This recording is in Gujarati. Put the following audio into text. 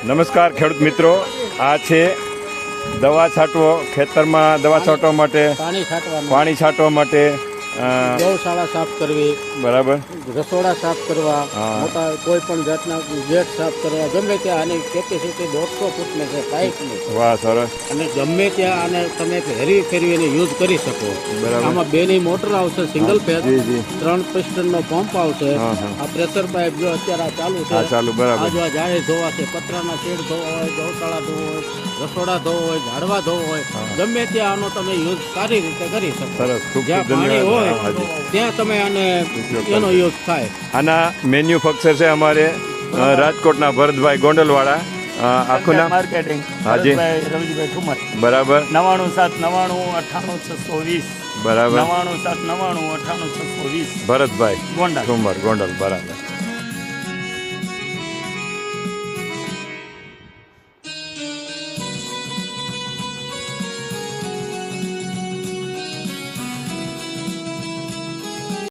નમસ્કાર ખેડૂત મિત્રો આ છે દવા છાંટવો ખેતરમાં દવા છાંટવા માટે પાણી છાંટવા માટે ગૌશાળા સાફ કરવી બરાબર. રસોડા સાફ કરવા મોટા કોઈ પણ જાતના ગેટ સાફ કરવા ગમે ત્યાં આની કેપેસિટી દોઢસો ફૂટની છે પાઇપની વાહ સરસ. અને ગમે ત્યાં આને તમે ફેરવી ફેરવીને યુઝ કરી શકો. આમાં બેની મોટર આવશે સિંગલ જી ત્રણ પિસ્ટનનો પંપ આવશે. આ પ્રેશર પાઇપ જો અત્યારે આ ચાલુ છે ચાલુ બરાબર. આ જો આ જાહેર ધોવા છે પતરાના શેડ ધોવા હોય ગૌશાળા ધોવા હોય રસોડા ધોવા હોય ઝાડવા ધોવા હોય ગમે ત્યાં આનો તમે યુઝ સારી રીતે કરી શકો. સરસ જ્યાં પાણી ધન્યવાદ. હોય ત્યાં તમે આને એનો યુઝ થાય. આના મેન્યુફેક્ચર છે અમારે રાજકોટના ભરતભાઈ ગોંડલવાળા આખું નામ માર્કેટિંગ હાજી. રવિજીભાઈ ઠુમર. બરાબર. નવાણું સાત નવાણું અઠ્ઠાણું છસો વીસ. બરાબર. નવાણું સાત નવાણું અઠ્ઠાણું છસો વીસ. ભરતભાઈ ગોંડા ઠુમર ગોંડલ બરાબર.